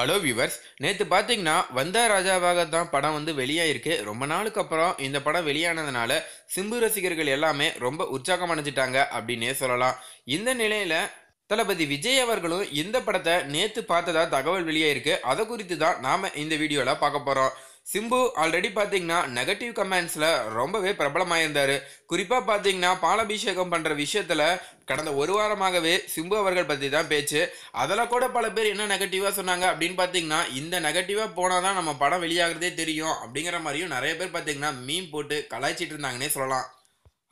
Hello viewers நேற்று பார்த்தீங்கன்னா வந்தா ராஜாவாக தான் படம் வந்து வெளியாயிருக்கு. ரொம்ப நாளுக்கு அப்புறம் இந்த படம் வெளியானதுனால சிம்பு ரசிகர்கள் எல்லாமே ரொம்ப உற்சாகம் அடைஞ்சிட்டாங்க அப்படின்னே சொல்லலாம். இந்த நிலையில் தளபதி விஜய் அவர்களும் இந்த படத்தை நேற்று பார்த்ததா தகவல் வெளியாயிருக்கு. அதை குறித்து தான் நாம் இந்த வீடியோவில் பார்க்க போகிறோம் சிம்பு ஆல்ரெடி பார்த்தீங்கன்னா நெகட்டிவ் கமெண்ட்ஸில் ரொம்பவே பிரபலமாயிருந்தார். குறிப்பாக பார்த்தீங்கன்னா பாலாபிஷேகம் பண்ணுற விஷயத்தில் கடந்த ஒரு வாரமாகவே சிம்பு அவர்கள் பற்றி தான் பேச்சு. அதில் கூட பல பேர் என்ன நெகட்டிவாக சொன்னாங்க அப்படின்னு பார்த்தீங்கன்னா இந்த நெகட்டிவாக போனால் தான் நம்ம படம் வெளியாகிறதே தெரியும் அப்படிங்கிற மாதிரியும் நிறைய பேர் பார்த்தீங்கன்னா மீன் போட்டு கலாய்ச்சிட்டு இருந்தாங்கன்னே சொல்லலாம்.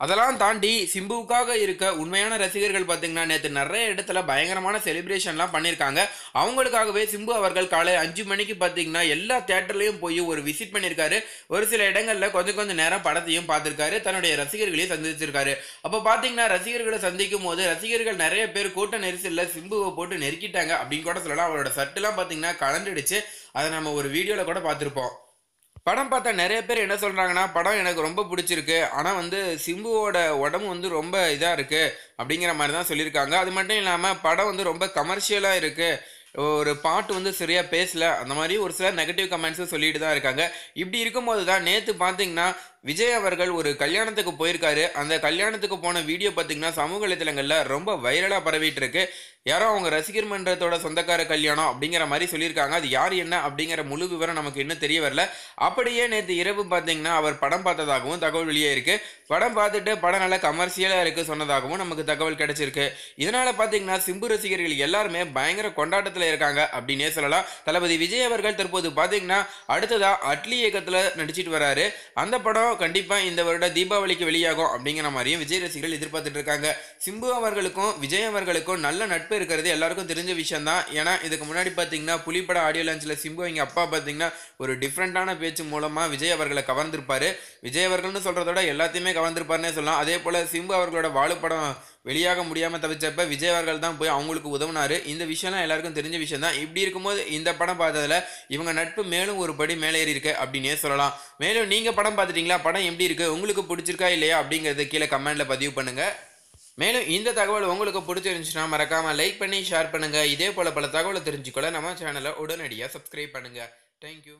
அதெல்லாம் தாண்டி சிம்புவுக்காக இருக்க உண்மையான ரசிகர்கள் பார்த்தீங்கன்னா நேற்று நிறைய இடத்துல பயங்கரமான செலிப்ரேஷன்லாம் பண்ணியிருக்காங்க அவங்களுக்காகவே சிம்பு அவர்கள் காலை அஞ்சு மணிக்கு பார்த்தீங்கன்னா எல்லா தேட்டர்லையும் போய் ஒரு விசிட் பண்ணியிருக்காரு ஒரு சில இடங்களில் கொஞ்சம் கொஞ்சம் நேரம் படத்தையும் பார்த்துருக்காரு. தன்னுடைய ரசிகர்களையும் சந்திச்சிருக்காரு. அப்போ பார்த்தீங்கன்னா ரசிகர்களை சந்திக்கும் போது ரசிகர்கள் நிறைய பேர் கூட்ட நெரிசலில் சிம்புவை போட்டு நெருக்கிட்டாங்க அப்படின்னு கூட சொல்லலாம். அவரோட சட்டெல்லாம் பார்த்தீங்கன்னா கலந்துடுச்சு. அதை நம்ம ஒரு வீடியோவில் கூட பார்த்துருப்போம். படம் பார்த்தா நிறைய பேர் என்ன சொல்கிறாங்கன்னா படம் எனக்கு ரொம்ப பிடிச்சிருக்கு. ஆனால் வந்து சிம்புவோட உடம்பு வந்து ரொம்ப இதாக இருக்குது அப்படிங்கிற மாதிரி தான் சொல்லியிருக்காங்க. அது மட்டும் இல்லாமல் படம் வந்து ரொம்ப கமர்ஷியலாக இருக்குது ஒரு பாட்டு வந்து சரியாக பேசல. அந்த மாதிரி ஒரு சில நெகட்டிவ் கமெண்ட்ஸும் சொல்லிட்டு தான் இருக்காங்க. இப்படி இருக்கும்போது தான் நேற்று பார்த்தீங்கன்னா விஜய் அவர்கள் ஒரு கல்யாணத்துக்கு போயிருக்காரு. அந்த கல்யாணத்துக்கு போன வீடியோ பார்த்தீங்கன்னா சமூக வலைத்தளங்களில் ரொம்ப வைரலாக பரவிட்டு இருக்கு யாரோ அவங்க ரசிகர் மன்றத்தோட சொந்தக்கார கல்யாணம் அப்படிங்கிற மாதிரி சொல்லியிருக்காங்க. அது யார் என்ன அப்படிங்கிற முழு விவரம் நமக்கு இன்னும் தெரிய வரல. அப்படியே நேற்று இரவு பார்த்தீங்கன்னா அவர் படம் பார்த்ததாகவும் தகவல் வெளியே இருக்கு. படம் பார்த்துட்டு படம் நல்லா கமர்ஷியலாக இருக்கு சொன்னதாகவும் நமக்கு தகவல் கிடைச்சிருக்கு. இதனால பார்த்தீங்கன்னா சிம்பு ரசிகர்கள் எல்லாருமே பயங்கர கொண்டாட்டத்தில் இருக்காங்க அப்படின்னே சொல்லலாம். தளபதி விஜய் அவர்கள் தற்போது பார்த்தீங்கன்னா அடுத்ததாக அட்லி இயக்கத்தில் நடிச்சிட்டு வராரு. அந்த படம் கண்டிப்பாக இந்த வருட தீபாவளிக்கு வெளியாகும் அப்படிங்கிற மாதிரியும் விஜய் ரசிகர்கள் எதிர்பார்த்துட்டு இருக்காங்க. சிம்பு அவர்களுக்கும் விஜய் அவர்களுக்கும் நல்ல நட்பு இருக்கிறது எல்லாருக்கும் தெரிஞ்ச விஷயம் தான் ஏன்னா இதுக்கு முன்னாடி பார்த்தீங்கன்னா புலிப்பட ஆடியோ லான்ச்சில் சிம்பு எங்கள் அப்பா பார்த்தீங்கன்னா ஒரு டிஃப்ரெண்ட்டான பேச்சு மூலமாக விஜய் அவர்களை கவர்ந்திருப்பார். விஜய் அவர்கள்னு சொல்கிறதோட எல்லாத்தையுமே கவர்ந்திருப்பாருன்னே சொல்லலாம். அதே போல் சிம்பு அவர்களோட வாழுப்படம் வெளியாக முடியாமல் தவிச்சப்ப விஜய் அவர்கள் தான் போய் அவங்களுக்கு உதவினார். இந்த விஷயம்லாம் எல்லாருக்கும் தெரிஞ்ச விஷயம் தான் இப்படி இருக்கும்போது இந்த படம் பார்த்ததில் இவங்க நட்பு மேலும் ஒரு படி மேலே ஏறி இருக்கு அப்படின்னே சொல்லலாம். மேலும் நீங்கள் படம் பார்த்துட்டீங்களா? படம் எப்படி இருக்குது உங்களுக்கு பிடிச்சிருக்கா இல்லையா? அப்படிங்கிறது கீழே கமெண்டில் பதிவு பண்ணுங்கள் மேலும் இந்த தகவல் உங்களுக்கு பிடிச்சிருந்துச்சுன்னா மறக்காமல் லைக் பண்ணி ஷேர் பண்ணுங்கள் இதே போல் பல தகவலை தெரிஞ்சுக்கொள்ள நம்ம சேனலை உடனடியாக சப்ஸ்கிரைப் பண்ணுங்கள் தேங்க்யூ